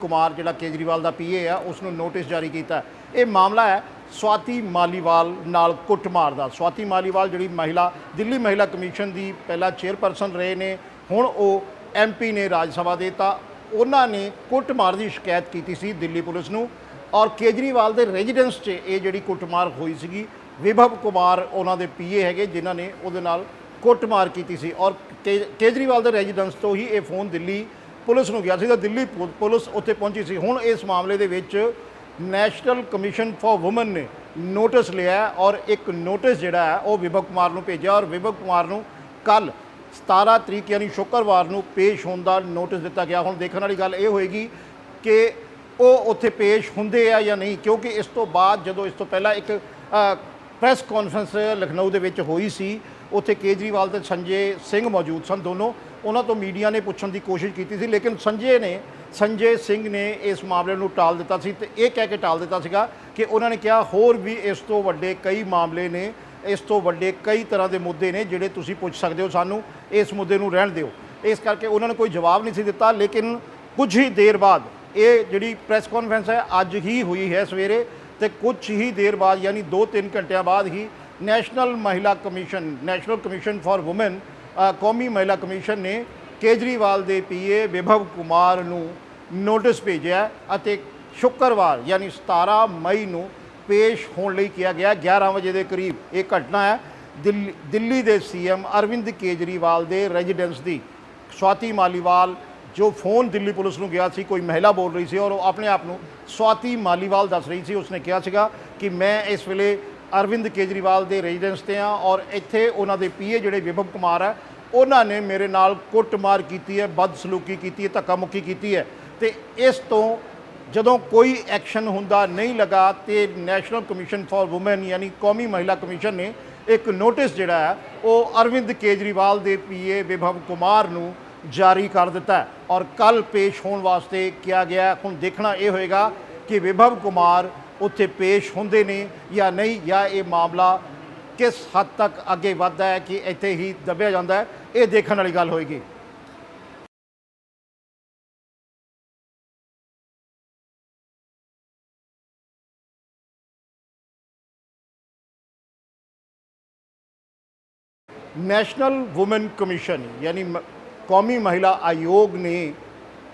ਕੁਮਾਰ, ਜਿਹੜਾ ਕੇਜਰੀਵਾਲ ਦਾ ਪੀਏ ਆ ਉਸ ਨੂੰ ਨੋਟਿਸ ਜਾਰੀ ਕੀਤਾ। ਇਹ ਮਾਮਲਾ ਹੈ ਸਵਾਤੀ ਮਾਲੀਵਾਲ ਨਾਲ ਕੁੱਟਮਾਰ ਦਾ। ਸਵਾਤੀ ਮਾਲੀਵਾਲ ਜਿਹੜੀ ਮਹਿਲਾ, ਦਿੱਲੀ ਮਹਿਲਾ ਕਮਿਸ਼ਨ ਦੀ ਪਹਿਲਾ ਚੇਅਰਪਰਸਨ ਰਹੇ ਨੇ, ਹੁਣ ਉਹ ਐਮਪੀ ਨੇ ਰਾਜ ਸਭਾ ਦੇ ਤਾਂ ਉਹਨਾਂ ਨੇ ਕੁੱਟਮਾਰ ਦੀ ਸ਼ਿਕਾਇਤ ਕੀਤੀ ਸੀ ਦਿੱਲੀ ਪੁਲਿਸ ਨੂੰ ਔਰ ਕੇਜਰੀਵਾਲ ਦੇ ਰੈਜ਼ੀਡੈਂਸ 'ਚ ਇਹ ਜਿਹੜੀ ਕੁੱਟਮਾਰ ਹੋਈ ਸੀਗੀ, ਵਿਭਵ ਕੁਮਾਰ ਉਹਨਾਂ ਦੇ ਪੀਏ ਹੈਗੇ, ਜਿਨ੍ਹਾਂ ਨੇ ਉਹਦੇ ਨਾਲ ਕੁੱਟਮਾਰ ਕੀਤੀ ਸੀ। ਔਰ ਕੇ- ਕੇਜਰੀਵਾਲ ਦੇ ਰੈਜ਼ੀਡੈਂਸ ਤੋਂ ਹੀ ਇਹ ਫੋਨ ਦਿੱਲੀ ਪੁਲਿਸ ਨੂੰ ਗਿਆ ਸੀਗਾ, ਦਿੱਲੀ ਪੁ- ਪੁਲਿਸ ਉੱਥੇ ਪਹੁੰਚੀ ਸੀ। ਹੁਣ ਇਸ ਮਾਮਲੇ ਦੇ ਵਿੱਚ ਨੈਸ਼ਨਲ ਕਮਿਸ਼ਨ ਫਾਰ ਔਮਨ ਨੇ ਨੋਟਿਸ ਲਿਆ ਔਰ ਇੱਕ ਨੋਟਿਸ ਜਿਹੜਾ ਹੈ, ਉਹ ਵਿਭਵ ਕੁਮਾਰ ਨੂੰ ਭੇਜਿਆ ਔਰ ਵਿਭਵ ਕੁਮਾਰ ਨੂੰ ਕੱਲ 17 ਤਰੀਕ ਯਾਨੀ ਸ਼ੁੱਕਰਵਾਰ ਨੂੰ ਪੇਸ਼ ਹੋਣ ਦਾ ਨੋਟਿਸ ਦਿੱਤਾ ਗਿਆ। ਹੁਣ ਦੇਖਣ ਵਾਲੀ ਗੱਲ ਇਹ ਹੋਏਗੀ ਕਿ ਉਹ ਉੱਥੇ ਪੇਸ਼ ਹੁੰਦੇ ਆ ਜਾਂ ਨਹੀਂ, ਕਿਉਂਕਿ ਇਸ ਤੋਂ ਬਾਅਦ ਜਦੋਂ ਇਸ ਤੋਂ ਪਹਿਲਾਂ ਇੱਕ ਪ੍ਰੈਸ ਕਾਨਫਰੰਸ ਲਖਨਊ ਦੇ ਵਿੱਚ ਹੋਈ ਸੀ ਉੱਥੇ ਕੇਜਰੀਵਾਲ ਤੇ ਸੰਜੇ ਸਿੰਘ ਮੌਜੂਦ ਸਨ ਦੋਨੋਂ। ਉਹਨਾਂ ਤੋਂ ਮੀਡੀਆ ਨੇ ਪੁੱਛਣ ਦੀ ਕੋਸ਼ਿਸ਼ ਕੀਤੀ ਸੀ, ਲੇਕਿਨ ਸੰਜੇ ਨੇ, ਸੰਜੇ ਸਿੰਘ ਨੇ ਇਸ ਮਾਮਲੇ ਨੂੰ ਟਾਲ ਦਿੱਤਾ ਸੀ ਤੇ ਇਹ ਕਹਿ ਕੇ ਟਾਲ ਦਿੱਤਾ ਸੀਗਾ ਕਿ ਉਹਨਾਂ ਨੇ ਕਿਹਾ, ਹੋਰ ਵੀ ਇਸ ਤੋਂ ਵੱਡੇ ਕਈ ਮਾਮਲੇ ਨੇ, ਇਸ ਤੋਂ ਵੱਡੇ ਕਈ ਤਰ੍ਹਾਂ ਦੇ ਮੁੱਦੇ ਨੇ ਜਿਹੜੇ ਤੁਸੀਂ ਪੁੱਛ ਸਕਦੇ ਹੋ ਸਾਨੂੰ, ਇਸ ਮੁੱਦੇ ਨੂੰ ਰਹਿਣ ਦਿਓ। ਇਸ ਕਰਕੇ ਉਹਨਾਂ ਨੇ ਕੋਈ ਜਵਾਬ ਨਹੀਂ ਸੀ ਦਿੱਤਾ, ਲੇਕਿਨ ਕੁਝ ਹੀ ਦੇਰ ਬਾਅਦ ਇਹ ਜਿਹੜੀ ਪ੍ਰੈਸ ਕਾਨਫਰੰਸ ਹੈ, ਅੱਜ ਹੀ ਹੋਈ ਹੈ ਸਵੇਰੇ ਤੇ ਕੁਝ ਹੀ ਦੇਰ ਬਾਅਦ, ਯਾਨੀ 2-3 ਘੰਟਿਆਂ ਬਾਅਦ ਹੀ ਨੈਸ਼ਨਲ ਮਹਿਲਾ commission national commission for women ਕੌਮੀ ਮਹਿਲਾ ਕਮਿਸ਼ਨ ਨੇ ਕੇਜਰੀਵਾਲ ਦੇ ਪੀਏ ਵਿਭਵ ਕੁਮਾਰ ਨੂੰ ਨੋਟਿਸ ਭੇਜਿਆ ਅਤੇ ਸ਼ੁੱਕਰਵਾਰ, ਯਾਨੀ 17 ਮਈ ਨੂੰ ਪੇਸ਼ ਹੋਣ ਲਈ ਕਿਹਾ ਗਿਆ। 11 ਵਜੇ ਦੇ ਕਰੀਬ ਇਹ ਘਟਨਾ ਹੈ। ਦਿੱਲੀ ਦਿੱਲੀ ਦੇ ਸੀਐਮ ਅਰਵਿੰਦ ਕੇਜਰੀਵਾਲ ਦੇ ਰੈਜ਼ੀਡੈਂਸ ਦੀ ਸਵਾਤੀ ਮਾਲੀਵਾਲ, ਜੋ ਫੋਨ ਦਿੱਲੀ ਪੁਲਿਸ ਨੂੰ ਗਿਆ ਸੀ, ਕੋਈ ਮਹਿਲਾ ਬੋਲ ਰਹੀ ਸੀ ਔਰ ਉਹ ਆਪਣੇ ਆਪ ਨੂੰ ਸਵਾਤੀ ਮਾਲੀਵਾਲ ਦੱਸ ਰਹੀ ਸੀ। ਉਸਨੇ ਕਿਹਾ ਸੀਗਾ ਕਿ ਮੈਂ ਇਸ ਵੇਲੇ ਅਰਵਿੰਦ ਕੇਜਰੀਵਾਲ ਦੇ ਰੈਜ਼ੀਡੈਂਸ ਤੇ ਆ ਔਰ ਇੱਥੇ ਉਹਨਾਂ ਦੇ ਪੀਏ ਜਿਹੜੇ ਵਿਭਵ ਕੁਮਾਰ ਹੈ ਉਹਨਾਂ ਨੇ ਮੇਰੇ ਨਾਲ ਕੁੱਟਮਾਰ ਕੀਤੀ ਹੈ, ਬਦਸਲੂਕੀ ਕੀਤੀ ਹੈ ਧੱਕਾ ਮੁੱਕੀ ਕੀਤੀ ਹੈ ਤੇ ਇਸ ਤੋਂ ਜਦੋਂ ਕੋਈ ਐਕਸ਼ਨ ਹੁੰਦਾ ਨਹੀਂ ਲਗਾ ਤੇ ਨੈਸ਼ਨਲ ਕਮਿਸ਼ਨ ਫਾਰ ਔਮਨ ਯਾਨੀ ਕੌਮੀ ਮਹਿਲਾ ਕਮਿਸ਼ਨ ਨੇ ਇੱਕ ਨੋਟਿਸ ਜਿਹੜਾ ਹੈ, ਉਹ ਅਰਵਿੰਦ ਕੇਜਰੀਵਾਲ ਦੇ ਪੀਏ ਵਿਭਵ ਕੁਮਾਰ ਨੂੰ ਜਾਰੀ ਕਰ ਦਿੱਤਾ ਔਰ ਕੱਲ ਪੇਸ਼ ਹੋਣ ਵਾਸਤੇ ਕਿਹਾ ਗਿਆ ਹੁਣ ਦੇਖਣਾ ਇਹ ਹੋਏਗਾ ਕਿ ਵਿਭਵ ਕੁਮਾਰ ਉੱਥੇ ਪੇਸ਼ ਹੁੰਦੇ ਨੇ ਜਾਂ ਨਹੀਂ, ਜਾਂ ਇਹ ਮਾਮਲਾ ਕਿਸ ਹੱਦ ਤੱਕ ਅੱਗੇ ਵੱਧਦਾ ਹੈ ਕਿ ਇੱਥੇ ਹੀ ਦਬਿਆ ਜਾਂਦਾ ਹੈ, ਇਹ ਦੇਖਣ ਵਾਲੀ ਗੱਲ ਹੋਏਗੀ। ਨੈਸ਼ਨਲ ਔਮਨ ਕਮਿਸ਼ਨ, ਯਾਨੀ ਮ- ਕੌਮੀ ਮਹਿਲਾ ਆਯੋਗ ਨੇ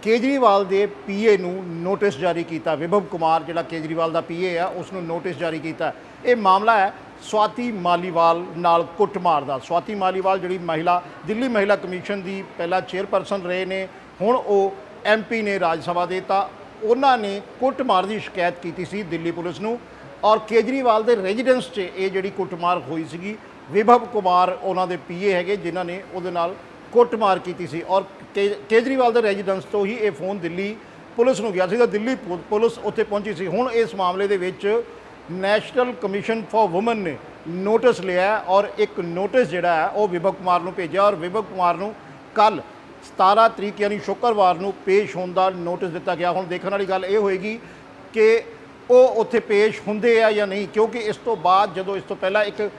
ਕੇਜਰੀਵਾਲ ਦੇ ਪੀਏ ਨੂੰ ਨੋਟਿਸ ਜਾਰੀ ਕੀਤਾ। ਵਿਭਵ ਕੁਮਾਰ, ਜਿਹੜਾ ਕੇਜਰੀਵਾਲ ਦਾ ਪੀਏ ਆ ਉਸ ਨੂੰ ਨੋਟਿਸ ਜਾਰੀ ਕੀਤਾ। ਇਹ ਮਾਮਲਾ ਹੈ ਸਵਾਤੀ ਮਾਲੀਵਾਲ ਨਾਲ ਕੁੱਟਮਾਰ ਦਾ। ਸਵਾਤੀ ਮਾਲੀਵਾਲ ਜਿਹੜੀ ਮਹਿਲਾ, ਦਿੱਲੀ ਮਹਿਲਾ ਕਮਿਸ਼ਨ ਦੀ ਪਹਿਲਾ ਚੇਅਰਪਰਸਨ ਰਹੇ ਨੇ, ਹੁਣ ਉਹ ਐਮਪੀ ਨੇ ਰਾਜ ਸਭਾ ਦੇ ਤਾਂ ਉਹਨਾਂ ਨੇ ਕੁੱਟਮਾਰ ਦੀ ਸ਼ਿਕਾਇਤ ਕੀਤੀ ਸੀ ਦਿੱਲੀ ਪੁਲਿਸ ਨੂੰ ਔਰ ਕੇਜਰੀਵਾਲ ਦੇ ਰੈਜ਼ੀਡੈਂਸ 'ਚ ਇਹ ਜਿਹੜੀ ਕੁੱਟਮਾਰ ਹੋਈ ਸੀਗੀ, ਵਿਭਵ ਕੁਮਾਰ ਉਹਨਾਂ ਦੇ ਪੀਏ ਹੈਗੇ, ਜਿਨ੍ਹਾਂ ਨੇ ਉਹਦੇ ਨਾਲ ਕੁੱਟਮਾਰ ਕੀਤੀ ਸੀ ਔਰ ਕੇ- ਕੇਜਰੀਵਾਲ ਦੇ ਰੈਜ਼ੀਡੈਂਸ ਤੋਂ ਹੀ ਇਹ ਫੋਨ ਦਿੱਲੀ ਪੁਲਿਸ ਨੂੰ ਗਿਆ ਸੀ ਤਾਂ ਦਿੱਲੀ ਪੁ- ਪੁਲਿਸ ਉੱਥੇ ਪਹੁੰਚੀ ਸੀ। ਹੁਣ ਇਸ ਮਾਮਲੇ ਦੇ ਵਿੱਚ ਨੈਸ਼ਨਲ ਕਮਿਸ਼ਨ ਫਾਰ ਔਮਨ ਨੇ ਨੋਟਿਸ ਲਿਆ ਹੈ ਔਰ ਇੱਕ ਨੋਟਿਸ ਜਿਹੜਾ ਹੈ ਉਹ ਵਿਭਵ ਕੁਮਾਰ ਨੂੰ ਭੇਜਿਆ ਔਰ ਵਿਭਵ ਕੁਮਾਰ ਨੂੰ ਕੱਲ 17 ਤਰੀਕ ਯਾਨੀ ਸ਼ੁੱਕਰਵਾਰ ਨੂੰ ਪੇਸ਼ ਹੋਣ ਦਾ ਨੋਟਿਸ ਦਿੱਤਾ ਗਿਆ। ਹੁਣ ਦੇਖਣ ਵਾਲੀ ਗੱਲ ਇਹ ਹੋਏਗੀ ਕਿ ਉਹ ਉੱਥੇ ਪੇਸ਼ ਹੁੰਦੇ ਆ ਜਾਂ ਨਹੀਂ, ਕਿਉਂਕਿ ਇਸ ਤੋਂ ਬਾਅਦ ਜਦੋਂ ਇਸ ਤੋਂ ਪਹਿਲਾਂ ਇੱਕ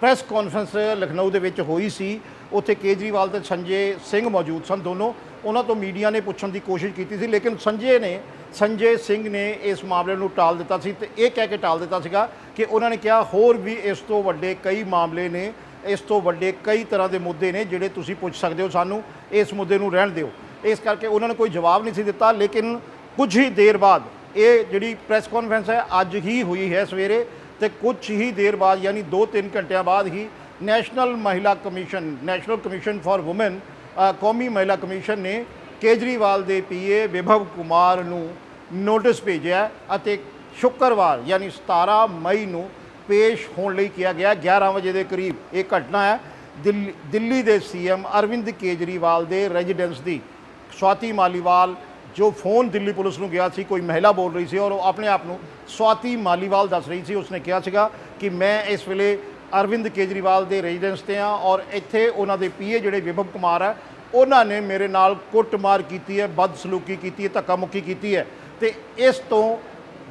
ਪ੍ਰੈਸ ਕਾਨਫਰੰਸ ਲਖਨਊ ਦੇ ਵਿੱਚ ਹੋਈ ਸੀ ਉੱਥੇ ਕੇਜਰੀਵਾਲ ਤੇ ਸੰਜੇ ਸਿੰਘ ਮੌਜੂਦ ਸਨ ਦੋਨੋਂ। ਉਹਨਾਂ ਤੋਂ ਮੀਡੀਆ ਨੇ ਪੁੱਛਣ ਦੀ ਕੋਸ਼ਿਸ਼ ਕੀਤੀ ਸੀ, ਲੇਕਿਨ ਸੰਜੇ ਨੇ, ਸੰਜੇ ਸਿੰਘ ਨੇ ਇਸ ਮਾਮਲੇ ਨੂੰ ਟਾਲ ਦਿੱਤਾ ਸੀ ਤੇ ਇਹ ਕਹਿ ਕੇ ਟਾਲ ਦਿੱਤਾ ਸੀਗਾ ਕਿ ਉਹਨਾਂ ਨੇ ਕਿਹਾ, ਹੋਰ ਵੀ ਇਸ ਤੋਂ ਵੱਡੇ ਕਈ ਮਾਮਲੇ ਨੇ, ਇਸ ਤੋਂ ਵੱਡੇ ਕਈ ਤਰ੍ਹਾਂ ਦੇ ਮੁੱਦੇ ਨੇ ਜਿਹੜੇ ਤੁਸੀਂ ਪੁੱਛ ਸਕਦੇ ਹੋ ਸਾਨੂੰ, ਇਸ ਮੁੱਦੇ ਨੂੰ ਰਹਿਣ ਦਿਓ। ਇਸ ਕਰਕੇ ਉਹਨਾਂ ਨੇ ਕੋਈ ਜਵਾਬ ਨਹੀਂ ਸੀ ਦਿੱਤਾ, ਲੇਕਿਨ ਕੁਝ ਹੀ ਦੇਰ ਬਾਅਦ ਇਹ ਜਿਹੜੀ ਪ੍ਰੈਸ ਕਾਨਫਰੰਸ ਹੈ, ਅੱਜ ਹੀ ਹੋਈ ਹੈ ਸਵੇਰੇ ਤੇ ਕੁਝ ਹੀ ਦੇਰ ਬਾਅਦ, ਯਾਨੀ 2-3 ਘੰਟਿਆਂ ਬਾਅਦ ਹੀ ਨੈਸ਼ਨਲ ਮਹਿਲਾ commission national commission for women ਕੌਮੀ ਮਹਿਲਾ ਕਮਿਸ਼ਨ ਨੇ ਕੇਜਰੀਵਾਲ ਦੇ ਪੀਏ ਵਿਭਵ ਕੁਮਾਰ ਨੂੰ ਨੋਟਿਸ ਭੇਜਿਆ ਅਤੇ ਸ਼ੁੱਕਰਵਾਰ, ਯਾਨੀ 17 ਮਈ ਨੂੰ ਪੇਸ਼ ਹੋਣ ਲਈ ਕਿਹਾ ਗਿਆ। 11 ਵਜੇ ਦੇ ਕਰੀਬ ਇਹ ਘਟਨਾ ਹੈ। ਦਿੱਲੀ ਦਿੱਲੀ ਦੇ ਸੀਐਮ ਅਰਵਿੰਦ ਕੇਜਰੀਵਾਲ ਦੇ ਰੈਜ਼ੀਡੈਂਸ ਦੀ ਸਵਾਤੀ ਮਾਲੀਵਾਲ ਜੋ ਫੋਨ ਦਿੱਲੀ ਪੁਲਿਸ ਨੂੰ ਗਿਆ ਸੀ, ਕੋਈ ਮਹਿਲਾ ਬੋਲ ਰਹੀ ਸੀ ਔਰ ਉਹ ਆਪਣੇ ਆਪ ਨੂੰ ਸਵਾਤੀ ਮਾਲੀਵਾਲ ਦੱਸ ਰਹੀ ਸੀ। ਉਸਨੇ ਕਿਹਾ ਸੀਗਾ ਕਿ ਮੈਂ ਇਸ ਵੇਲੇ ਅਰਵਿੰਦ ਕੇਜਰੀਵਾਲ ਦੇ ਰੈਜ਼ੀਡੈਂਸ ਤੇ ਆ ਔਰ ਇੱਥੇ ਉਹਨਾਂ ਦੇ ਪੀਏ ਜਿਹੜੇ ਵਿਭਵ ਕੁਮਾਰ ਹੈ, ਉਹਨਾਂ ਨੇ ਮੇਰੇ ਨਾਲ ਕੁੱਟਮਾਰ ਕੀਤੀ ਹੈ, ਬਦਸਲੂਕੀ ਕੀਤੀ ਹੈ ਧੱਕਾ ਮੁੱਕੀ ਕੀਤੀ ਹੈ ਤੇ ਇਸ ਤੋਂ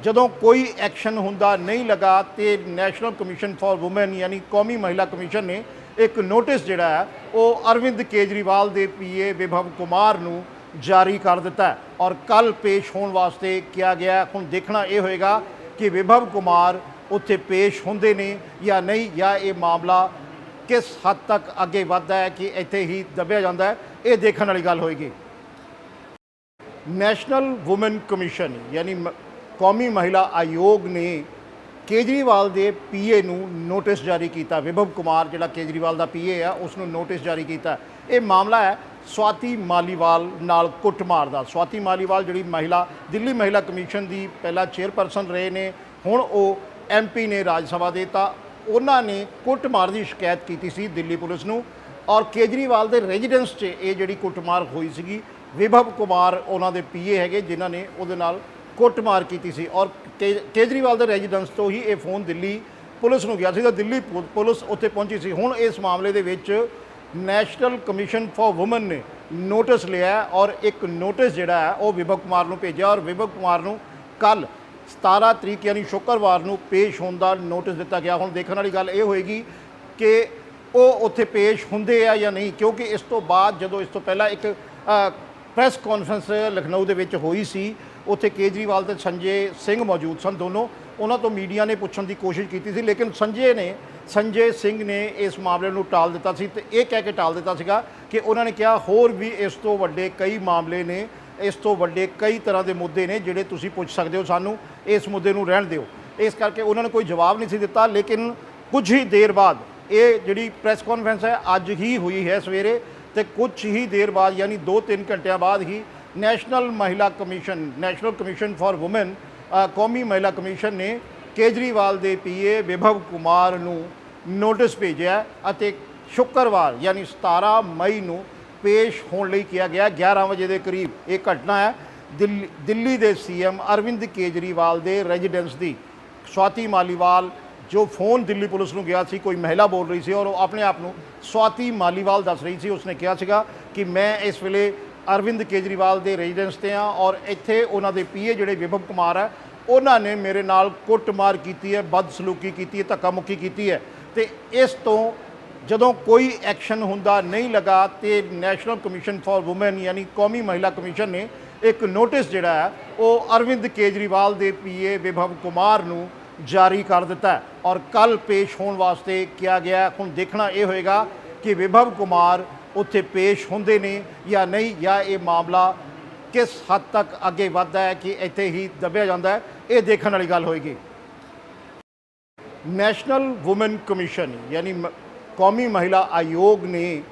ਜਦੋਂ ਕੋਈ ਐਕਸ਼ਨ ਹੁੰਦਾ ਨਹੀਂ ਲਗਾ ਤੇ ਨੈਸ਼ਨਲ ਕਮਿਸ਼ਨ ਫਾਰ ਔਮਨ ਯਾਨੀ ਕੌਮੀ ਮਹਿਲਾ ਕਮਿਸ਼ਨ ਨੇ ਇੱਕ ਨੋਟਿਸ ਜਿਹੜਾ ਹੈ, ਉਹ ਅਰਵਿੰਦ ਕੇਜਰੀਵਾਲ ਦੇ ਪੀਏ ਵਿਭਵ ਕੁਮਾਰ ਨੂੰ ਜਾਰੀ ਕਰ ਦਿੱਤਾ ਔਰ ਕੱਲ ਪੇਸ਼ ਹੋਣ ਵਾਸਤੇ ਕਿਹਾ ਗਿਆ ਹੁਣ ਦੇਖਣਾ ਇਹ ਹੋਏਗਾ ਕਿ ਵਿਭਵ ਕੁਮਾਰ ਉੱਥੇ ਪੇਸ਼ ਹੁੰਦੇ ਨੇ ਜਾਂ ਨਹੀਂ, ਜਾਂ ਇਹ ਮਾਮਲਾ ਕਿਸ ਹੱਦ ਤੱਕ ਅੱਗੇ ਵੱਧਦਾ ਹੈ ਕਿ ਇੱਥੇ ਹੀ ਦੱਬਿਆ ਜਾਂਦਾ ਹੈ, ਇਹ ਦੇਖਣ ਵਾਲੀ ਗੱਲ ਹੋਏਗੀ। ਨੈਸ਼ਨਲ ਔਮਨ ਕਮਿਸ਼ਨ ਯਾਨੀ ਮ- ਕੌਮੀ ਮਹਿਲਾ ਆਯੋਗ ਨੇ ਕੇਜਰੀਵਾਲ ਦੇ ਪੀਏ ਨੂੰ ਨੋਟਿਸ ਜਾਰੀ ਕੀਤਾ। ਵਿਭਵ ਕੁਮਾਰ ਜਿਹੜਾ ਕੇਜਰੀਵਾਲ ਦਾ ਪੀਏ ਆ ਉਸ ਨੂੰ ਨੋਟਿਸ ਜਾਰੀ ਕੀਤਾ। ਇਹ ਮਾਮਲਾ ਹੈ ਸਵਾਤੀ ਮਾਲੀਵਾਲ ਨਾਲ ਕੁੱਟਮਾਰ ਦਾ। ਸਵਾਤੀ ਮਾਲੀਵਾਲ ਜਿਹੜੀ ਮਹਿਲਾ, ਦਿੱਲੀ ਮਹਿਲਾ ਕਮਿਸ਼ਨ ਦੀ ਪਹਿਲਾਂ ਚੇਅਰਪਰਸਨ ਰਹੇ ਨੇ, ਹੁਣ ਉਹ ਐਮਪੀ ਨੇ ਰਾਜ ਸਭਾ ਦੇ ਤਾਂ ਉਹਨਾਂ ਨੇ ਕੁੱਟਮਾਰ ਦੀ ਸ਼ਿਕਾਇਤ ਕੀਤੀ ਸੀ ਦਿੱਲੀ ਪੁਲਿਸ ਨੂੰ। ਔਰ ਕੇਜਰੀਵਾਲ ਦੇ ਰੈਜ਼ੀਡੈਂਸ 'ਚ ਇਹ ਜਿਹੜੀ ਕੁੱਟਮਾਰ ਹੋਈ ਸੀਗੀ, ਵਿਭਵ ਕੁਮਾਰ ਉਹਨਾਂ ਦੇ ਪੀਏ ਹੈਗੇ, ਜਿਨ੍ਹਾਂ ਨੇ ਉਹਦੇ ਨਾਲ ਕੁੱਟਮਾਰ ਕੀਤੀ ਸੀ। ਔਰ ਕੇ- ਕੇਜਰੀਵਾਲ ਦੇ ਰੈਜ਼ੀਡੈਂਸ ਤੋਂ ਹੀ ਇਹ ਫੋਨ ਦਿੱਲੀ ਪੁਲਿਸ ਨੂੰ ਗਿਆ ਸੀ ਤਾਂ ਦਿੱਲੀ ਪੁ- ਪੁਲਿਸ ਉੱਥੇ ਪਹੁੰਚੀ ਸੀ। ਹੁਣ ਇਸ ਮਾਮਲੇ ਦੇ ਵਿੱਚ ਨੈਸ਼ਨਲ ਕਮਿਸ਼ਨ ਫਾਰ ਔਮਨ ਨੇ ਨੋਟਿਸ ਲਿਆ ਔਰ ਇੱਕ ਨੋਟਿਸ ਜਿਹੜਾ ਹੈ ਉਹ ਵਿਭਵ ਕੁਮਾਰ ਨੂੰ ਭੇਜਿਆ। ਔਰ ਵਿਭਵ ਕੁਮਾਰ ਨੂੰ ਕੱਲ 17 ਤਰੀਕ ਯਾਨੀ ਸ਼ੁੱਕਰਵਾਰ ਨੂੰ ਪੇਸ਼ ਹੋਣ ਦਾ ਨੋਟਿਸ ਦਿੱਤਾ ਗਿਆ। ਹੁਣ ਦੇਖਣ ਵਾਲੀ ਗੱਲ ਇਹ ਹੋਏਗੀ ਕਿ ਉਹ ਉੱਥੇ ਪੇਸ਼ ਹੁੰਦੇ ਆ ਜਾਂ ਨਹੀਂ, ਕਿਉਂਕਿ ਇਸ ਤੋਂ ਬਾਅਦ ਜਦੋਂ ਇਸ ਤੋਂ ਪਹਿਲਾਂ ਇੱਕ ਪ੍ਰੈਸ ਕਾਨਫਰੰਸ ਲਖਨਊ ਦੇ ਵਿੱਚ ਹੋਈ ਸੀ, ਉੱਥੇ ਕੇਜਰੀਵਾਲ ਤੇ ਸੰਜੇ ਸਿੰਘ ਮੌਜੂਦ ਸਨ ਦੋਨੋਂ। ਉਹਨਾਂ ਤੋਂ ਮੀਡੀਆ ਨੇ ਪੁੱਛਣ ਦੀ ਕੋਸ਼ਿਸ਼ ਕੀਤੀ ਸੀ, ਲੇਕਿਨ ਸੰਜੇ ਨੇ, ਸੰਜੇ ਸਿੰਘ ਨੇ ਇਸ ਮਾਮਲੇ ਨੂੰ ਟਾਲ ਦਿੱਤਾ ਸੀ ਤੇ ਇਹ ਕਹਿ ਕੇ ਟਾਲ ਦਿੱਤਾ ਸੀਗਾ ਕਿ ਉਹਨਾਂ ਨੇ ਕਿਹਾ ਹੋਰ ਵੀ ਇਸ ਤੋਂ ਵੱਡੇ ਕਈ ਮਾਮਲੇ ਨੇ ਇਸ ਤੋਂ ਵੱਡੇ ਕਈ ਤਰ੍ਹਾਂ ਦੇ ਮੁੱਦੇ ਨੇ ਜਿਹੜੇ ਤੁਸੀਂ ਪੁੱਛ ਸਕਦੇ ਹੋ ਸਾਨੂੰ, ਇਸ ਮੁੱਦੇ ਨੂੰ ਰਹਿਣ ਦਿਓ। ਇਸ ਕਰਕੇ ਉਹਨਾਂ ਨੇ ਕੋਈ ਜਵਾਬ ਨਹੀਂ ਸੀ ਦਿੱਤਾ, ਲੇਕਿਨ ਕੁਝ ਹੀ ਦੇਰ ਬਾਅਦ ਇਹ ਜਿਹੜੀ ਪ੍ਰੈਸ ਕਾਨਫਰੰਸ ਹੈ, ਅੱਜ ਹੀ ਹੋਈ ਹੈ ਸਵੇਰੇ ਤੇ ਕੁਝ ਹੀ ਦੇਰ ਬਾਅਦ, ਯਾਨੀ 2-3 ਘੰਟਿਆਂ ਬਾਅਦ ਹੀ ਨੈਸ਼ਨਲ ਮਹਿਲਾ commission national commission for women ਕੌਮੀ ਮਹਿਲਾ ਕਮਿਸ਼ਨ ਨੇ ਕੇਜਰੀਵਾਲ ਦੇ ਪੀਏ ਵਿਭਵ ਕੁਮਾਰ ਨੂੰ ਨੋਟਿਸ ਭੇਜਿਆ ਅਤੇ ਸ਼ੁੱਕਰਵਾਰ, ਯਾਨੀ 17 ਮਈ ਨੂੰ ਪੇਸ਼ ਹੋਣ ਲਈ ਕਿਹਾ ਗਿਆ। 11 ਵਜੇ ਦੇ ਕਰੀਬ ਇਹ ਘਟਨਾ ਹੈ। ਦਿੱਲੀ ਦਿੱਲੀ ਦੇ ਸੀਐਮ ਅਰਵਿੰਦ ਕੇਜਰੀਵਾਲ ਦੇ ਰੈਜ਼ੀਡੈਂਸ ਦੀ। ਸਵਾਤੀ ਮਾਲੀਵਾਲ ਜੋ ਫੋਨ ਦਿੱਲੀ ਪੁਲਿਸ ਨੂੰ ਗਿਆ ਸੀ, ਕੋਈ ਮਹਿਲਾ ਬੋਲ ਰਹੀ ਸੀ ਔਰ ਉਹ ਆਪਣੇ ਆਪ ਨੂੰ ਸਵਾਤੀ ਮਾਲੀਵਾਲ ਦੱਸ ਰਹੀ ਸੀ। ਉਸਨੇ ਕਿਹਾ ਸੀਗਾ ਕਿ ਮੈਂ ਇਸ ਵੇਲੇ ਅਰਵਿੰਦ ਕੇਜਰੀਵਾਲ ਦੇ ਰੈਜ਼ੀਡੈਂਸ ਤੇ ਆ ਔਰ ਇੱਥੇ ਉਹਨਾਂ ਦੇ ਪੀਏ ਜਿਹੜੇ ਵਿਭਵ ਕੁਮਾਰ ਹੈ, ਉਹਨਾਂ ਨੇ ਮੇਰੇ ਨਾਲ ਕੁੱਟਮਾਰ ਕੀਤੀ ਹੈ, ਬਦਸਲੂਕੀ ਕੀਤੀ ਹੈ, ਧੱਕਾ ਮੁੱਕੀ ਕੀਤੀ ਹੈ। ਤੇ ਇਸ ਤੋਂ ਜਦੋਂ ਕੋਈ ਐਕਸ਼ਨ ਹੁੰਦਾ ਨਹੀਂ ਲਗਾ ਤੇ ਨੈਸ਼ਨਲ ਕਮਿਸ਼ਨ ਫਾਰ ਔਮਨ ਯਾਨੀ ਕੌਮੀ ਮਹਿਲਾ ਕਮਿਸ਼ਨ ਨੇ ਇੱਕ ਨੋਟਿਸ ਜਿਹੜਾ ਹੈ, ਉਹ ਅਰਵਿੰਦ ਕੇਜਰੀਵਾਲ ਦੇ ਪੀਏ ਵਿਭਵ ਕੁਮਾਰ ਨੂੰ ਜਾਰੀ ਕਰ ਦਿੱਤਾ ਔਰ ਕੱਲ ਪੇਸ਼ ਹੋਣ ਵਾਸਤੇ ਕਿਹਾ ਗਿਆ ਹੁਣ ਦੇਖਣਾ ਇਹ ਹੋਏਗਾ ਕਿ ਵਿਭਵ ਕੁਮਾਰ ਉੱਥੇ ਪੇਸ਼ ਹੁੰਦੇ ਨੇ ਜਾਂ ਨਹੀਂ, ਜਾਂ ਇਹ ਮਾਮਲਾ ਕਿਸ ਹੱਦ ਤੱਕ ਅੱਗੇ ਵੱਧਦਾ ਹੈ ਕਿ ਇੱਥੇ ਹੀ ਦੱਬਿਆ ਜਾਂਦਾ ਹੈ, ਇਹ ਦੇਖਣ ਵਾਲੀ ਗੱਲ ਹੋਏਗੀ। ਨੈਸ਼ਨਲ ਔਮਨ ਕਮਿਸ਼ਨ ਯਾਨੀ ਮ- ਕੌਮੀ ਮਹਿਲਾ ਆਯੋਗ ਨੇ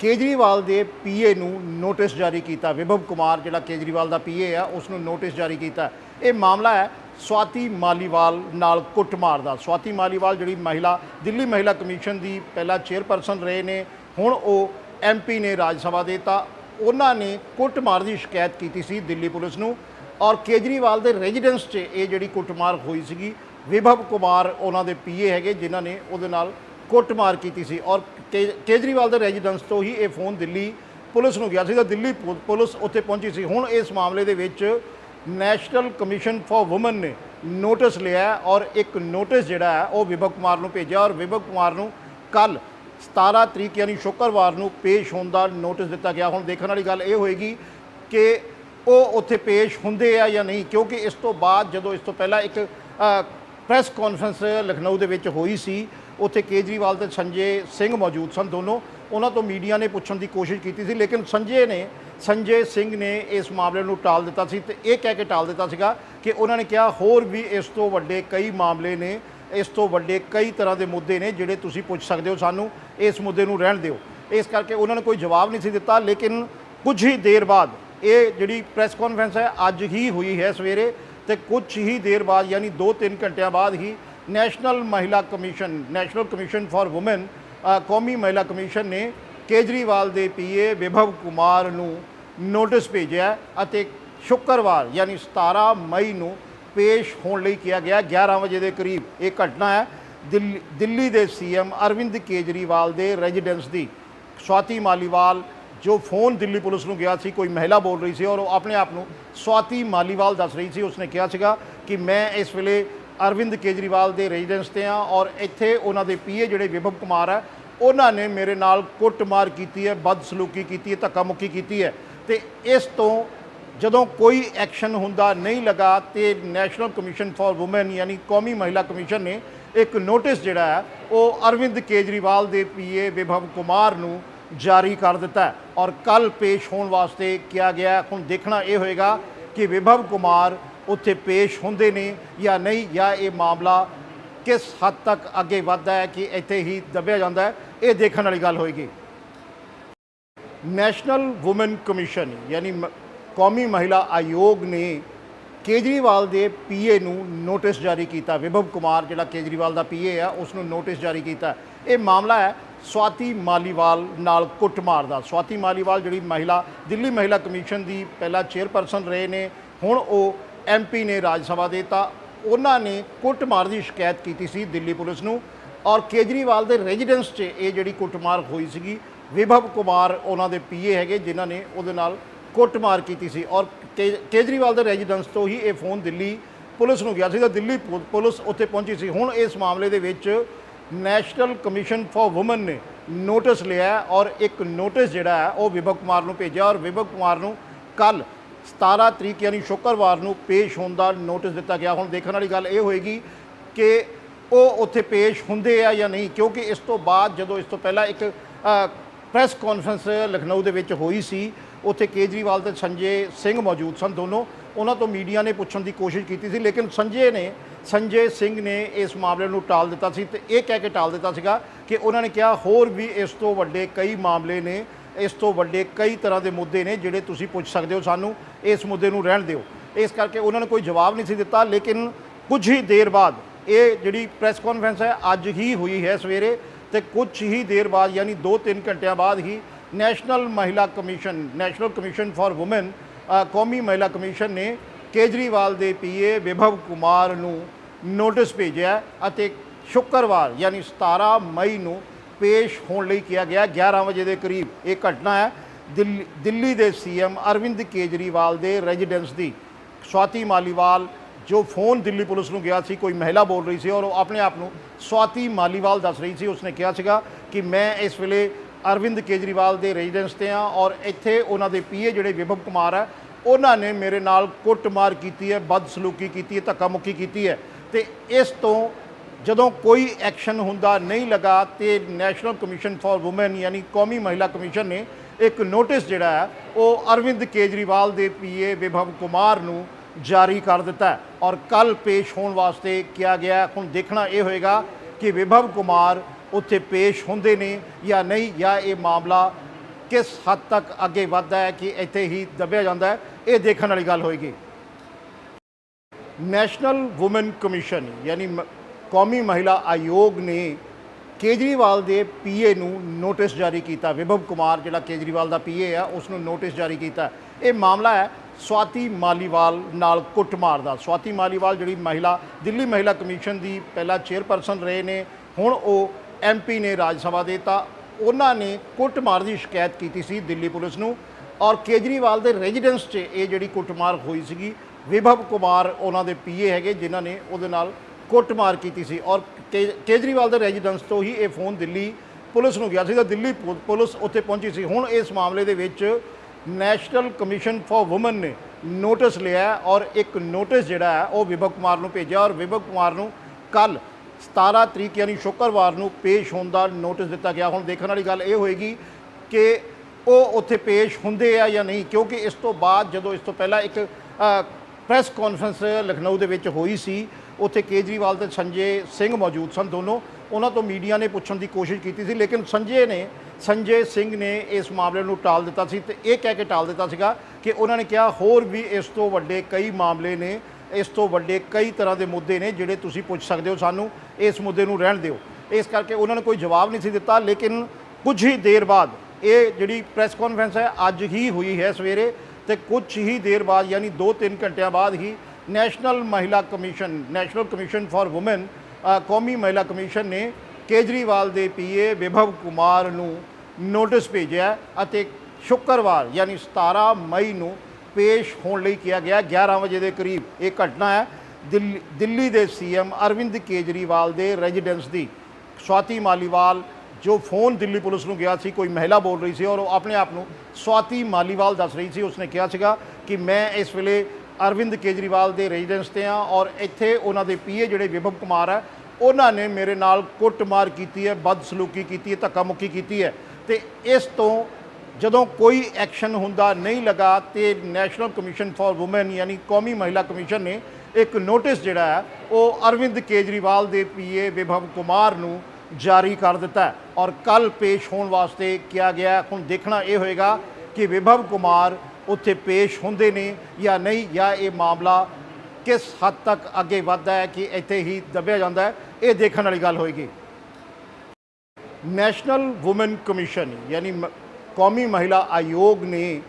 ਕੇਜਰੀਵਾਲ ਦੇ ਪੀਏ ਨੂੰ ਨੋਟਿਸ ਜਾਰੀ ਕੀਤਾ। ਵਿਭਵ ਕੁਮਾਰ ਜਿਹੜਾ ਕੇਜਰੀਵਾਲ ਦਾ ਪੀਏ ਆ ਉਸ ਨੂੰ ਨੋਟਿਸ ਜਾਰੀ ਕੀਤਾ। ਇਹ ਮਾਮਲਾ ਹੈ ਸਵਾਤੀ ਮਾਲੀਵਾਲ ਨਾਲ ਕੁੱਟਮਾਰ ਦਾ। ਸਵਾਤੀ ਮਾਲੀਵਾਲ ਜਿਹੜੀ ਮਹਿਲਾ, ਦਿੱਲੀ ਮਹਿਲਾ ਕਮਿਸ਼ਨ ਦੀ ਪਹਿਲਾਂ ਚੇਅਰਪਰਸਨ ਰਹੇ ਨੇ, ਹੁਣ ਉਹ ਐਮਪੀ ਨੇ ਰਾਜ ਸਭਾ ਦੇ ਤਾਂ ਉਹਨਾਂ ਨੇ ਕੁੱਟਮਾਰ ਦੀ ਸ਼ਿਕਾਇਤ ਕੀਤੀ ਸੀ ਦਿੱਲੀ ਪੁਲਿਸ ਨੂੰ ਔਰ ਕੇਜਰੀਵਾਲ ਦੇ ਰੈਜ਼ੀਡੈਂਸ 'ਚ ਇਹ ਜਿਹੜੀ ਕੁੱਟਮਾਰ ਹੋਈ ਸੀਗੀ, ਵਿਭਵ ਕੁਮਾਰ ਉਹਨਾਂ ਦੇ ਪੀਏ ਹੈਗੇ ਜਿਨ੍ਹਾਂ ਨੇ ਉਹਦੇ ਨਾਲ ਕੁੱਟਮਾਰ ਕੀਤੀ ਸੀ ਔਰ ਕੇ- ਕੇਜਰੀਵਾਲ ਦੇ ਰੈਜ਼ੀਡੈਂਸ ਤੋਂ ਹੀ ਇਹ ਫੋਨ ਦਿੱਲੀ ਪੁਲਿਸ ਨੂੰ ਗਿਆ ਸੀ ਤਾਂ ਦਿੱਲੀ ਪੁ- ਪੁਲਿਸ ਉੱਥੇ ਪਹੁੰਚੀ ਸੀ। ਹੁਣ ਇਸ ਮਾਮਲੇ ਦੇ ਵਿੱਚ ਨੈਸ਼ਨਲ ਕਮਿਸ਼ਨ ਫਾਰ ਔਮਨ ਨੇ ਨੋਟਿਸ ਲਿਆ ਹੈ ਔਰ ਇੱਕ ਨੋਟਿਸ ਜਿਹੜਾ ਹੈ ਉਹ ਵਿਭਵ ਕੁਮਾਰ ਨੂੰ ਭੇਜਿਆ ਔਰ ਵਿਭਵ ਕੁਮਾਰ ਨੂੰ ਕੱਲ 17 ਤਰੀਕ ਯਾਨੀ ਸ਼ੁੱਕਰਵਾਰ ਨੂੰ ਪੇਸ਼ ਹੋਣ ਦਾ ਨੋਟਿਸ ਦਿੱਤਾ ਗਿਆ। ਹੁਣ ਦੇਖਣ ਵਾਲੀ ਗੱਲ ਇਹ ਹੋਏਗੀ ਕਿ ਉਹ ਉੱਥੇ ਪੇਸ਼ ਹੁੰਦੇ ਆ ਜਾਂ ਨਹੀਂ, ਕਿਉਂਕਿ ਇਸ ਤੋਂ ਬਾਅਦ ਜਦੋਂ ਇਸ ਤੋਂ ਪਹਿਲਾਂ ਇੱਕ ਪ੍ਰੈਸ ਕਾਨਫਰੰਸ ਲਖਨਊ ਦੇ ਵਿੱਚ ਹੋਈ ਸੀ ਉੱਥੇ ਕੇਜਰੀਵਾਲ ਤੇ ਸੰਜੇ ਸਿੰਘ ਮੌਜੂਦ ਸਨ ਦੋਨੋਂ। ਉਹਨਾਂ ਤੋਂ ਮੀਡੀਆ ਨੇ ਪੁੱਛਣ ਦੀ ਕੋਸ਼ਿਸ਼ ਕੀਤੀ ਸੀ, ਲੇਕਿਨ ਸੰਜੇ ਨੇ, ਸੰਜੇ ਸਿੰਘ ਨੇ ਇਸ ਮਾਮਲੇ ਨੂੰ ਟਾਲ ਦਿੱਤਾ ਸੀ ਤੇ ਇਹ ਕਹਿ ਕੇ ਟਾਲ ਦਿੱਤਾ ਸੀਗਾ ਕਿ ਉਹਨਾਂ ਨੇ ਕਿਹਾ, ਹੋਰ ਵੀ ਇਸ ਤੋਂ ਵੱਡੇ ਕਈ ਮਾਮਲੇ ਨੇ, ਇਸ ਤੋਂ ਵੱਡੇ ਕਈ ਤਰ੍ਹਾਂ ਦੇ ਮੁੱਦੇ ਨੇ ਜਿਹੜੇ ਤੁਸੀਂ ਪੁੱਛ ਸਕਦੇ ਹੋ ਸਾਨੂੰ, ਇਸ ਮੁੱਦੇ ਨੂੰ ਰਹਿਣ ਦਿਓ। ਇਸ ਕਰਕੇ ਉਹਨਾਂ ਨੇ ਕੋਈ ਜਵਾਬ ਨਹੀਂ ਸੀ ਦਿੱਤਾ, ਲੇਕਿਨ ਕੁਝ ਹੀ ਦੇਰ ਬਾਅਦ ਇਹ ਜਿਹੜੀ ਪ੍ਰੈਸ ਕਾਨਫਰੰਸ ਹੈ, ਅੱਜ ਹੀ ਹੋਈ ਹੈ ਸਵੇਰੇ ਤੇ ਕੁਝ ਹੀ ਦੇਰ ਬਾਅਦ, ਯਾਨੀ 2-3 ਘੰਟਿਆਂ ਬਾਅਦ ਹੀ ਨੈਸ਼ਨਲ ਮਹਿਲਾ commission national commission for women ਕੌਮੀ ਮਹਿਲਾ ਕਮਿਸ਼ਨ ਨੇ ਕੇਜਰੀਵਾਲ ਦੇ ਪੀਏ ਵਿਭਵ ਕੁਮਾਰ ਨੂੰ ਨੋਟਿਸ ਭੇਜਿਆ ਅਤੇ ਸ਼ੁੱਕਰਵਾਰ, ਯਾਨੀ 17 ਮਈ ਨੂੰ ਪੇਸ਼ ਹੋਣ ਲਈ ਕਿਹਾ ਗਿਆ। 11 ਵਜੇ ਦੇ ਕਰੀਬ ਇਹ ਘਟਨਾ ਹੈ। ਦਿੱਲੀ ਦਿੱਲੀ ਦੇ ਸੀਐਮ ਅਰਵਿੰਦ ਕੇਜਰੀਵਾਲ ਦੇ ਰੈਜ਼ੀਡੈਂਸ ਦੀ ਸਵਾਤੀ ਮਾਲੀਵਾਲ, ਜੋ ਫੋਨ ਦਿੱਲੀ ਪੁਲਿਸ ਨੂੰ ਗਿਆ ਸੀ, ਕੋਈ ਮਹਿਲਾ ਬੋਲ ਰਹੀ ਸੀ ਔਰ ਉਹ ਆਪਣੇ ਆਪ ਨੂੰ ਸਵਾਤੀ ਮਾਲੀਵਾਲ ਦੱਸ ਰਹੀ ਸੀ। ਉਸਨੇ ਕਿਹਾ ਸੀਗਾ ਕਿ ਮੈਂ ਇਸ ਵੇਲੇ ਅਰਵਿੰਦ ਕੇਜਰੀਵਾਲ ਦੇ ਰੈਜ਼ੀਡੈਂਸ ਤੇ ਆ ਔਰ ਇੱਥੇ ਉਹਨਾਂ ਦੇ ਪੀਏ ਜਿਹੜੇ ਵਿਭਵ ਕੁਮਾਰ ਹੈ ਉਹਨਾਂ ਨੇ ਮੇਰੇ ਨਾਲ ਕੁੱਟਮਾਰ ਕੀਤੀ ਹੈ, ਬਦਸਲੂਕੀ ਕੀਤੀ ਹੈ ਧੱਕਾ ਮੁੱਕੀ ਕੀਤੀ ਹੈ ਤੇ ਇਸ ਤੋਂ ਜਦੋਂ ਕੋਈ ਐਕਸ਼ਨ ਹੁੰਦਾ ਨਹੀਂ ਲਗਾ ਤੇ ਨੈਸ਼ਨਲ ਕਮਿਸ਼ਨ ਫਾਰ ਔਮਨ ਯਾਨੀ ਕੌਮੀ ਮਹਿਲਾ ਕਮਿਸ਼ਨ ਨੇ ਇੱਕ ਨੋਟਿਸ ਜਿਹੜਾ ਹੈ, ਉਹ ਅਰਵਿੰਦ ਕੇਜਰੀਵਾਲ ਦੇ ਪੀਏ ਵਿਭਵ ਕੁਮਾਰ ਨੂੰ ਜਾਰੀ ਕਰ ਦਿੱਤਾ ਔਰ ਕੱਲ ਪੇਸ਼ ਹੋਣ ਵਾਸਤੇ ਕਿਹਾ ਗਿਆ ਹੁਣ ਦੇਖਣਾ ਇਹ ਹੋਏਗਾ ਕਿ ਵਿਭਵ ਕੁਮਾਰ ਉੱਥੇ ਪੇਸ਼ ਹੁੰਦੇ ਨੇ ਜਾਂ ਨਹੀਂ, ਜਾਂ ਇਹ ਮਾਮਲਾ ਕਿਸ ਹੱਦ ਤੱਕ ਅੱਗੇ ਵੱਧਦਾ ਹੈ ਕਿ ਇੱਥੇ ਹੀ ਦਬਿਆ ਜਾਂਦਾ ਹੈ, ਇਹ ਦੇਖਣ ਵਾਲੀ ਗੱਲ ਹੋਏਗੀ। ਨੈਸ਼ਨਲ ਔਮਨ ਕਮਿਸ਼ਨ, ਯਾਨੀ ਮ- ਕੌਮੀ ਮਹਿਲਾ ਆਯੋਗ ਨੇ ਕੇਜਰੀਵਾਲ ਦੇ ਪੀਏ ਨੂੰ ਨੋਟਿਸ ਜਾਰੀ ਕੀਤਾ। ਵਿਭਵ ਕੁਮਾਰ, ਜਿਹੜਾ ਕੇਜਰੀਵਾਲ ਦਾ ਪੀਏ ਆ, ਉਸ ਨੂੰ ਨੋਟਿਸ ਜਾਰੀ ਕੀਤਾ। ਇਹ ਮਾਮਲਾ ਹੈ ਸਵਾਤੀ ਮਾਲੀਵਾਲ ਨਾਲ ਕੁੱਟਮਾਰ ਦਾ। ਸਵਾਤੀ ਮਾਲੀਵਾਲ ਜਿਹੜੀ ਮਹਿਲਾ, ਦਿੱਲੀ ਮਹਿਲਾ ਕਮਿਸ਼ਨ ਦੀ ਪਹਿਲਾਂ ਚੇਅਰਪਰਸਨ ਰਹੇ ਨੇ, ਹੁਣ ਉਹ ਐਮਪੀ ਨੇ ਰਾਜ ਸਭਾ ਦੇ ਤਾਂ ਉਹਨਾਂ ਨੇ ਕੁੱਟਮਾਰ ਦੀ ਸ਼ਿਕਾਇਤ ਕੀਤੀ ਸੀ ਦਿੱਲੀ ਪੁਲਿਸ ਨੂੰ। ਔਰ ਕੇਜਰੀਵਾਲ ਦੇ ਰੈਜ਼ੀਡੈਂਸ 'ਚ ਇਹ ਜਿਹੜੀ ਕੁੱਟਮਾਰ ਹੋਈ ਸੀਗੀ, ਵਿਭਵ ਕੁਮਾਰ ਉਹਨਾਂ ਦੇ ਪੀਏ ਹੈਗੇ, ਜਿਨ੍ਹਾਂ ਨੇ ਉਹਦੇ ਨਾਲ ਕੁੱਟਮਾਰ ਕੀਤੀ ਸੀ। ਔਰ ਕੇ- ਕੇਜਰੀਵਾਲ ਦੇ ਰੈਜ਼ੀਡੈਂਸ ਤੋਂ ਹੀ ਇਹ ਫੋਨ ਦਿੱਲੀ ਪੁਲਿਸ ਨੂੰ ਗਿਆ ਸੀ। ਤਾਂ ਦਿੱਲੀ ਪੁ- ਪੁਲਿਸ ਉੱਥੇ ਪਹੁੰਚੀ ਸੀ। ਹੁਣ ਇਸ ਮਾਮਲੇ ਦੇ ਵਿੱਚ ਨੈਸ਼ਨਲ ਕਮਿਸ਼ਨ ਫਾਰ ਔਮਨ ਨੇ ਨੋਟਿਸ ਲਿਆ ਔਰ ਇੱਕ ਨੋਟਿਸ ਜਿਹੜਾ ਹੈ, ਉਹ ਵਿਭਵ ਕੁਮਾਰ ਨੂੰ ਭੇਜਿਆ। ਔਰ ਵਿਭਵ ਕੁਮਾਰ ਨੂੰ ਕੱਲ 17 ਤਰੀਕ ਯਾਨੀ ਸ਼ੁੱਕਰਵਾਰ ਨੂੰ ਪੇਸ਼ ਹੋਣ ਦਾ ਨੋਟਿਸ ਦਿੱਤਾ ਗਿਆ। ਹੁਣ ਦੇਖਣ ਵਾਲੀ ਗੱਲ ਇਹ ਹੋਏਗੀ ਕਿ ਉਹ ਉੱਥੇ ਪੇਸ਼ ਹੁੰਦੇ ਆ ਜਾਂ ਨਹੀਂ, ਕਿਉਂਕਿ ਇਸ ਤੋਂ ਬਾਅਦ ਜਦੋਂ ਇਸ ਤੋਂ ਪਹਿਲਾਂ ਇੱਕ ਪ੍ਰੈਸ ਕਾਨਫਰੰਸ ਲਖਨਊ ਦੇ ਵਿੱਚ ਹੋਈ ਸੀ, ਉੱਥੇ ਕੇਜਰੀਵਾਲ ਤੇ ਸੰਜੇ ਸਿੰਘ ਮੌਜੂਦ ਸਨ ਦੋਨੋਂ। ਉਹਨਾਂ ਤੋਂ ਮੀਡੀਆ ਨੇ ਪੁੱਛਣ ਦੀ ਕੋਸ਼ਿਸ਼ ਕੀਤੀ ਸੀ, ਲੇਕਿਨ ਸੰਜੇ ਨੇ, ਸੰਜੇ ਸਿੰਘ ਨੇ ਇਸ ਮਾਮਲੇ ਨੂੰ ਟਾਲ ਦਿੱਤਾ ਸੀ ਤੇ ਇਹ ਕਹਿ ਕੇ ਟਾਲ ਦਿੱਤਾ ਸੀਗਾ ਕਿ ਉਹਨਾਂ ਨੇ ਕਿਹਾ ਹੋਰ ਵੀ ਇਸ ਤੋਂ ਵੱਡੇ ਕਈ ਮਾਮਲੇ ਨੇ ਇਸ ਤੋਂ ਵੱਡੇ ਕਈ ਤਰ੍ਹਾਂ ਦੇ ਮੁੱਦੇ ਨੇ ਜਿਹੜੇ ਤੁਸੀਂ ਪੁੱਛ ਸਕਦੇ ਹੋ ਸਾਨੂੰ, ਇਸ ਮੁੱਦੇ ਨੂੰ ਰਹਿਣ ਦਿਓ। ਇਸ ਕਰਕੇ ਉਹਨਾਂ ਨੇ ਕੋਈ ਜਵਾਬ ਨਹੀਂ ਸੀ ਦਿੱਤਾ, ਲੇਕਿਨ ਕੁਝ ਹੀ ਦੇਰ ਬਾਅਦ ਇਹ ਜਿਹੜੀ ਪ੍ਰੈਸ ਕਾਨਫਰੰਸ ਹੈ, ਅੱਜ ਹੀ ਹੋਈ ਹੈ ਸਵੇਰੇ ਤੇ ਕੁਝ ਹੀ ਦੇਰ ਬਾਅਦ ਯਾਨੀ 2-3 ਘੰਟਿਆਂ ਬਾਅਦ ਹੀ ਨੈਸ਼ਨਲ ਮਹਿਲਾ commission national commission for women ਕੌਮੀ ਮਹਿਲਾ ਕਮਿਸ਼ਨ ਨੇ ਕੇਜਰੀਵਾਲ ਦੇ ਪੀਏ ਵਿਭਵ ਕੁਮਾਰ ਨੂੰ ਨੋਟਿਸ ਭੇਜਿਆ ਅਤੇ ਸ਼ੁੱਕਰਵਾਰ ਯਾਨੀ 17 ਮਈ ਨੂੰ ਪੇਸ਼ ਹੋਣ ਲਈ ਕਿਹਾ ਗਿਆ। 11 ਵਜੇ ਦੇ ਕਰੀਬ ਇਹ ਘਟਨਾ ਹੈ। ਦਿੱਲੀ ਦਿੱਲੀ ਦੇ ਸੀਐਮ ਅਰਵਿੰਦ ਕੇਜਰੀਵਾਲ ਦੇ ਰੈਜ਼ੀਡੈਂਸ ਦੀ ਸਵਾਤੀ ਮਾਲੀਵਾਲ ਜੋ ਫੋਨ ਦਿੱਲੀ ਪੁਲਿਸ ਨੂੰ ਗਿਆ ਸੀ, ਕੋਈ ਮਹਿਲਾ ਬੋਲ ਰਹੀ ਸੀ ਔਰ ਉਹ ਆਪਣੇ ਆਪ ਨੂੰ ਸਵਾਤੀ ਮਾਲੀਵਾਲ ਦੱਸ ਰਹੀ ਸੀ। ਉਸਨੇ ਕਿਹਾ ਸੀਗਾ ਕਿ ਮੈਂ ਇਸ ਵੇਲੇ ਅਰਵਿੰਦ ਕੇਜਰੀਵਾਲ ਦੇ ਰੈਜ਼ੀਡੈਂਸ ਤੇ ਆ ਔਰ ਇੱਥੇ ਉਹਨਾਂ ਦੇ ਪੀਏ ਜਿਹੜੇ ਵਿਭਵ ਕੁਮਾਰ ਹੈ, ਉਹਨਾਂ ਨੇ ਮੇਰੇ ਨਾਲ ਕੁੱਟਮਾਰ ਕੀਤੀ ਹੈ, ਬਦਸਲੂਕੀ ਕੀਤੀ ਹੈ, ਧੱਕਾ ਮੁੱਕੀ ਕੀਤੀ ਹੈ ਤੇ ਇਸ ਤੋਂ ਜਦੋਂ ਕੋਈ ਐਕਸ਼ਨ ਹੁੰਦਾ ਨਹੀਂ ਲਗਾ ਤੇ ਨੈਸ਼ਨਲ ਕਮਿਸ਼ਨ ਫਾਰ ਔਮਨ ਯਾਨੀ ਕੌਮੀ ਮਹਿਲਾ ਕਮਿਸ਼ਨ ਨੇ ਇੱਕ ਨੋਟਿਸ ਜਿਹੜਾ ਹੈ, ਉਹ ਅਰਵਿੰਦ ਕੇਜਰੀਵਾਲ ਦੇ ਪੀਏ ਵਿਭਵ ਕੁਮਾਰ ਨੂੰ ਜਾਰੀ ਕਰ ਦਿੱਤਾ ਔਰ ਕੱਲ ਪੇਸ਼ ਹੋਣ ਵਾਸਤੇ ਕਿਹਾ ਗਿਆ ਹੁਣ ਦੇਖਣਾ ਇਹ ਹੋਏਗਾ ਕਿ ਵਿਭਵ ਕੁਮਾਰ ਉੱਥੇ ਪੇਸ਼ ਹੁੰਦੇ ਨੇ ਜਾਂ ਨਹੀਂ, ਜਾਂ ਇਹ ਮਾਮਲਾ ਕਿਸ ਹੱਦ ਤੱਕ ਅੱਗੇ ਵੱਧਦਾ ਹੈ ਕਿ ਇੱਥੇ ਹੀ ਦਬਿਆ ਜਾਂਦਾ ਹੈ, ਇਹ ਦੇਖਣ ਵਾਲੀ ਗੱਲ ਹੋਏਗੀ। ਨੈਸ਼ਨਲ ਔਮਨ ਕਮਿਸ਼ਨ ਯਾਨੀ ਮ- ਕੌਮੀ ਮਹਿਲਾ ਆਯੋਗ ਨੇ ਕੇਜਰੀਵਾਲ ਦੇ ਪੀਏ ਨੂੰ ਨੋਟਿਸ ਜਾਰੀ ਕੀਤਾ। ਵਿਭਵ ਕੁਮਾਰ ਜਿਹੜਾ ਕੇਜਰੀਵਾਲ ਦਾ ਪੀਏ ਆ ਉਸ ਨੂੰ ਨੋਟਿਸ ਜਾਰੀ ਕੀਤਾ। ਇਹ ਮਾਮਲਾ ਹੈ ਸਵਾਤੀ ਮਾਲੀਵਾਲ ਨਾਲ ਕੁੱਟਮਾਰ ਦਾ। ਸਵਾਤੀ ਮਾਲੀਵਾਲ ਜਿਹੜੀ ਮਹਿਲਾ, ਦਿੱਲੀ ਮਹਿਲਾ ਕਮਿਸ਼ਨ ਦੀ ਪਹਿਲਾਂ ਚੇਅਰਪਰਸਨ ਰਹੇ ਨੇ, ਹੁਣ ਉਹ ਐਮਪੀ ਨੇ ਰਾਜ ਸਭਾ ਦੇ ਤਾਂ ਉਹਨਾਂ ਨੇ ਕੁੱਟਮਾਰ ਦੀ ਸ਼ਿਕਾਇਤ ਕੀਤੀ ਸੀ ਦਿੱਲੀ ਪੁਲਿਸ ਨੂੰ ਔਰ ਕੇਜਰੀਵਾਲ ਦੇ ਰੈਜ਼ੀਡੈਂਸ 'ਚ ਇਹ ਜਿਹੜੀ ਕੁੱਟਮਾਰ ਹੋਈ ਸੀਗੀ, ਵਿਭਵ ਕੁਮਾਰ ਉਹਨਾਂ ਦੇ ਪੀਏ ਹੈਗੇ ਜਿਨ੍ਹਾਂ ਨੇ ਉਹਦੇ ਨਾਲ ਕੁੱਟਮਾਰ ਕੀਤੀ ਸੀ ਔਰ ਕੇ- ਕੇਜਰੀਵਾਲ ਦੇ ਰੈਜ਼ੀਡੈਂਸ ਤੋਂ ਹੀ ਇਹ ਫੋਨ ਦਿੱਲੀ ਪੁਲਿਸ ਨੂੰ ਗਿਆ ਸੀ ਤਾਂ ਦਿੱਲੀ ਪੁ- ਪੁਲਿਸ ਉੱਥੇ ਪਹੁੰਚੀ ਸੀ। ਹੁਣ ਇਸ ਮਾਮਲੇ ਦੇ ਵਿੱਚ ਨੈਸ਼ਨਲ ਕਮਿਸ਼ਨ ਫਾਰ ਔਮਨ ਨੇ ਨੋਟਿਸ ਲਿਆ ਹੈ ਔਰ ਇੱਕ ਨੋਟਿਸ ਜਿਹੜਾ ਹੈ ਉਹ ਵਿਭਕ ਕੁਮਾਰ ਨੂੰ ਭੇਜਿਆ ਔਰ ਵਿਭਕ ਕੁਮਾਰ ਨੂੰ ਕੱਲ 17 ਤਰੀਕ ਯਾਨੀ ਸ਼ੁੱਕਰਵਾਰ ਨੂੰ ਪੇਸ਼ ਹੋਣ ਦਾ ਨੋਟਿਸ ਦਿੱਤਾ ਗਿਆ। ਹੁਣ ਦੇਖਣ ਵਾਲੀ ਗੱਲ ਇਹ ਹੋਏਗੀ ਕਿ ਉਹ ਉੱਥੇ ਪੇਸ਼ ਹੁੰਦੇ ਆ ਜਾਂ ਨਹੀਂ, ਕਿਉਂਕਿ ਇਸ ਤੋਂ ਬਾਅਦ ਜਦੋਂ ਇਸ ਤੋਂ ਪਹਿਲਾਂ ਇੱਕ ਪ੍ਰੈਸ ਕਾਨਫਰੰਸ ਲਖਨਊ ਦੇ ਵਿੱਚ ਹੋਈ ਸੀ ਉੱਥੇ ਕੇਜਰੀਵਾਲ ਤੇ ਸੰਜੇ ਸਿੰਘ ਮੌਜੂਦ ਸਨ ਦੋਨੋਂ। ਉਹਨਾਂ ਤੋਂ ਮੀਡੀਆ ਨੇ ਪੁੱਛਣ ਦੀ ਕੋਸ਼ਿਸ਼ ਕੀਤੀ ਸੀ, ਲੇਕਿਨ ਸੰਜੇ ਨੇ, ਸੰਜੇ ਸਿੰਘ ਨੇ ਇਸ ਮਾਮਲੇ ਨੂੰ ਟਾਲ ਦਿੱਤਾ ਸੀ ਤੇ ਇਹ ਕਹਿ ਕੇ ਟਾਲ ਦਿੱਤਾ ਸੀਗਾ ਕਿ ਉਹਨਾਂ ਨੇ ਕਿਹਾ, ਹੋਰ ਵੀ ਇਸ ਤੋਂ ਵੱਡੇ ਕਈ ਮਾਮਲੇ ਨੇ, ਇਸ ਤੋਂ ਵੱਡੇ ਕਈ ਤਰ੍ਹਾਂ ਦੇ ਮੁੱਦੇ ਨੇ ਜਿਹੜੇ ਤੁਸੀਂ ਪੁੱਛ ਸਕਦੇ ਹੋ ਸਾਨੂੰ, ਇਸ ਮੁੱਦੇ ਨੂੰ ਰਹਿਣ ਦਿਓ। ਇਸ ਕਰਕੇ ਉਹਨਾਂ ਨੇ ਕੋਈ ਜਵਾਬ ਨਹੀਂ ਸੀ ਦਿੱਤਾ, ਲੇਕਿਨ ਕੁਝ ਹੀ ਦੇਰ ਬਾਅਦ ਇਹ ਜਿਹੜੀ ਪ੍ਰੈਸ ਕਾਨਫਰੰਸ ਹੈ, ਅੱਜ ਹੀ ਹੋਈ ਹੈ ਸਵੇਰੇ ਤੇ ਕੁਝ ਹੀ ਦੇਰ ਬਾਅਦ, ਯਾਨੀ 2-3 ਘੰਟਿਆਂ ਬਾਅਦ ਹੀ ਨੈਸ਼ਨਲ ਮਹਿਲਾ commission national commission for women ਕੌਮੀ ਮਹਿਲਾ ਕਮਿਸ਼ਨ ਨੇ ਕੇਜਰੀਵਾਲ ਦੇ ਪੀਏ ਵਿਭਵ ਕੁਮਾਰ ਨੂੰ ਨੋਟਿਸ ਭੇਜਿਆ ਅਤੇ ਸ਼ੁੱਕਰਵਾਰ, ਯਾਨੀ 17 ਮਈ ਨੂੰ ਪੇਸ਼ ਹੋਣ ਲਈ ਕਿਹਾ ਗਿਆ। 11 ਵਜੇ ਦੇ ਕਰੀਬ ਇਹ ਘਟਨਾ ਹੈ। ਦਿੱਲੀ ਦਿੱਲੀ ਦੇ ਸੀਐਮ ਅਰਵਿੰਦ ਕੇਜਰੀਵਾਲ ਦੇ ਰੈਜ਼ੀਡੈਂਸ ਦੀ ਸਵਾਤੀ ਮਾਲੀਵਾਲ, ਜੋ ਫੋਨ ਦਿੱਲੀ ਪੁਲਿਸ ਨੂੰ ਗਿਆ ਸੀ, ਕੋਈ ਮਹਿਲਾ ਬੋਲ ਰਹੀ ਸੀ ਔਰ ਉਹ ਆਪਣੇ ਆਪ ਨੂੰ ਸਵਾਤੀ ਮਾਲੀਵਾਲ ਦੱਸ ਰਹੀ ਸੀ। ਉਸਨੇ ਕਿਹਾ ਸੀਗਾ ਕਿ ਮੈਂ ਇਸ ਵੇਲੇ ਅਰਵਿੰਦ ਕੇਜਰੀਵਾਲ ਦੇ ਰੈਜ਼ੀਡੈਂਸ ਤੇ ਆ ਔਰ ਇੱਥੇ ਉਹਨਾਂ ਦੇ ਪੀਏ ਜਿਹੜੇ ਵਿਭਵ ਕੁਮਾਰ ਹੈ ਉਹਨਾਂ ਨੇ ਮੇਰੇ ਨਾਲ ਕੁੱਟਮਾਰ ਕੀਤੀ ਹੈ, ਬਦਸਲੂਕੀ ਕੀਤੀ ਹੈ ਧੱਕਾ ਮੁੱਕੀ ਕੀਤੀ ਹੈ ਤੇ ਇਸ ਤੋਂ ਜਦੋਂ ਕੋਈ ਐਕਸ਼ਨ ਹੁੰਦਾ ਨਹੀਂ ਲਗਾ ਤੇ ਨੈਸ਼ਨਲ ਕਮਿਸ਼ਨ ਫਾਰ ਔਮਨ ਯਾਨੀ ਕੌਮੀ ਮਹਿਲਾ ਕਮਿਸ਼ਨ ਨੇ ਇੱਕ ਨੋਟਿਸ ਜਿਹੜਾ ਹੈ, ਉਹ ਅਰਵਿੰਦ ਕੇਜਰੀਵਾਲ ਦੇ ਪੀਏ ਵਿਭਵ ਕੁਮਾਰ ਨੂੰ ਜਾਰੀ ਕਰ ਦਿੱਤਾ ਔਰ ਕੱਲ ਪੇਸ਼ ਹੋਣ ਵਾਸਤੇ ਕਿਹਾ ਗਿਆ ਹੁਣ ਦੇਖਣਾ ਇਹ ਹੋਏਗਾ ਕਿ ਵਿਭਵ ਕੁਮਾਰ ਉੱਥੇ ਪੇਸ਼ ਹੁੰਦੇ ਨੇ ਜਾਂ ਨਹੀਂ, ਜਾਂ ਇਹ ਮਾਮਲਾ ਕਿਸ ਹੱਦ ਤੱਕ ਅੱਗੇ ਵੱਧਦਾ ਹੈ ਕਿ ਇੱਥੇ ਹੀ ਦਬਿਆ ਜਾਂਦਾ ਹੈ, ਇਹ ਦੇਖਣ ਵਾਲੀ ਗੱਲ ਹੋਏਗੀ। ਨੈਸ਼ਨਲ ਔਮਨ ਕਮਿਸ਼ਨ ਯਾਨੀ ਮ- ਕੌਮੀ ਮਹਿਲਾ ਆਯੋਗ ਨੇ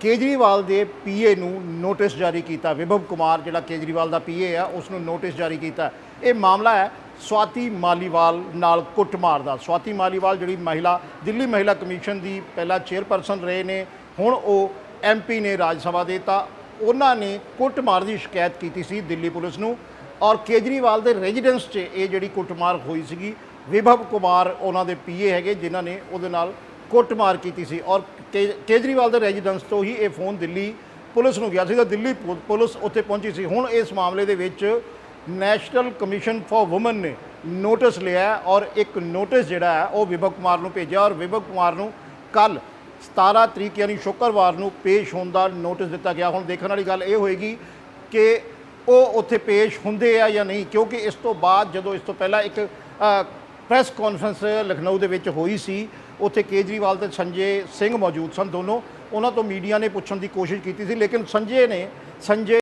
ਕੇਜਰੀਵਾਲ ਦੇ ਪੀਏ ਨੂੰ ਨੋਟਿਸ ਜਾਰੀ ਕੀਤਾ। ਵਿਭਵ ਕੁਮਾਰ ਜਿਹੜਾ ਕੇਜਰੀਵਾਲ ਦਾ ਪੀਏ ਆ ਉਸ ਨੂੰ ਨੋਟਿਸ ਜਾਰੀ ਕੀਤਾ। ਇਹ ਮਾਮਲਾ ਹੈ ਸਵਾਤੀ ਮਾਲੀਵਾਲ ਨਾਲ ਕੁੱਟਮਾਰ ਦਾ। ਸਵਾਤੀ ਮਾਲੀਵਾਲ ਜਿਹੜੀ ਮਹਿਲਾ, ਦਿੱਲੀ ਮਹਿਲਾ ਕਮਿਸ਼ਨ ਦੀ ਪਹਿਲਾ ਚੇਅਰਪਰਸਨ ਰਹੇ ਨੇ, ਹੁਣ ਉਹ ਐਮਪੀ ਨੇ ਰਾਜ ਸਭਾ ਦੇ ਤਾਂ ਉਹਨਾਂ ਨੇ ਕੁੱਟਮਾਰ ਦੀ ਸ਼ਿਕਾਇਤ ਕੀਤੀ ਸੀ ਦਿੱਲੀ ਪੁਲਿਸ ਨੂੰ। ਔਰ ਕੇਜਰੀਵਾਲ ਦੇ ਰੈਜ਼ੀਡੈਂਸ 'ਚ ਇਹ ਜਿਹੜੀ ਕੁੱਟਮਾਰ ਹੋਈ ਸੀਗੀ, ਵਿਭਵ ਕੁਮਾਰ ਉਹਨਾਂ ਦੇ ਪੀਏ ਹੈਗੇ, ਜਿਨ੍ਹਾਂ ਨੇ ਉਹਦੇ ਨਾਲ ਕੁੱਟਮਾਰ ਕੀਤੀ ਸੀ। ਔਰ ਕੇ- ਕੇਜਰੀਵਾਲ ਦੇ ਰੈਜ਼ੀਡੈਂਸ ਤੋਂ ਹੀ ਇਹ ਫੋਨ ਦਿੱਲੀ ਪੁਲਿਸ ਨੂੰ ਗਿਆ ਸੀ। ਤਾਂ ਦਿੱਲੀ ਪੁ- ਪੁਲਿਸ ਉੱਥੇ ਪਹੁੰਚੀ ਸੀ। ਹੁਣ ਇਸ ਮਾਮਲੇ ਦੇ ਵਿੱਚ ਨੈਸ਼ਨਲ ਕਮਿਸ਼ਨ ਫਾਰ ਔਮਨ ਨੇ ਨੋਟਿਸ ਲਿਆ ਔਰ ਇੱਕ ਨੋਟਿਸ ਜਿਹੜਾ ਹੈ, ਉਹ ਵਿਭਵ ਕੁਮਾਰ ਨੂੰ ਭੇਜਿਆ। ਔਰ ਵਿਭਵ ਕੁਮਾਰ ਨੂੰ ਕੱਲ 17 ਤਰੀਕ ਯਾਨੀ ਸ਼ੁੱਕਰਵਾਰ ਨੂੰ ਪੇਸ਼ ਹੋਣ ਦਾ ਨੋਟਿਸ ਦਿੱਤਾ ਗਿਆ। ਹੁਣ ਦੇਖਣ ਵਾਲੀ ਗੱਲ ਇਹ ਹੋਏਗੀ ਕਿ ਉਹ ਉੱਥੇ ਪੇਸ਼ ਹੁੰਦੇ ਆ ਜਾਂ ਨਹੀਂ, ਕਿਉਂਕਿ ਇਸ ਤੋਂ ਬਾਅਦ ਜਦੋਂ ਇਸ ਤੋਂ ਪਹਿਲਾਂ ਇੱਕ ਪ੍ਰੈਸ ਕਾਨਫਰੰਸ ਲਖਨਊ ਦੇ ਵਿੱਚ ਹੋਈ ਸੀ, ਉੱਥੇ ਕੇਜਰੀਵਾਲ ਤੇ ਸੰਜੇ ਸਿੰਘ ਮੌਜੂਦ ਸਨ ਦੋਨੋਂ। ਉਹਨਾਂ ਤੋਂ ਮੀਡੀਆ ਨੇ ਪੁੱਛਣ ਦੀ ਕੋਸ਼ਿਸ਼ ਕੀਤੀ ਸੀ, ਲੇਕਿਨ ਸੰਜੇ ਨੇ, ਸੰਜੇ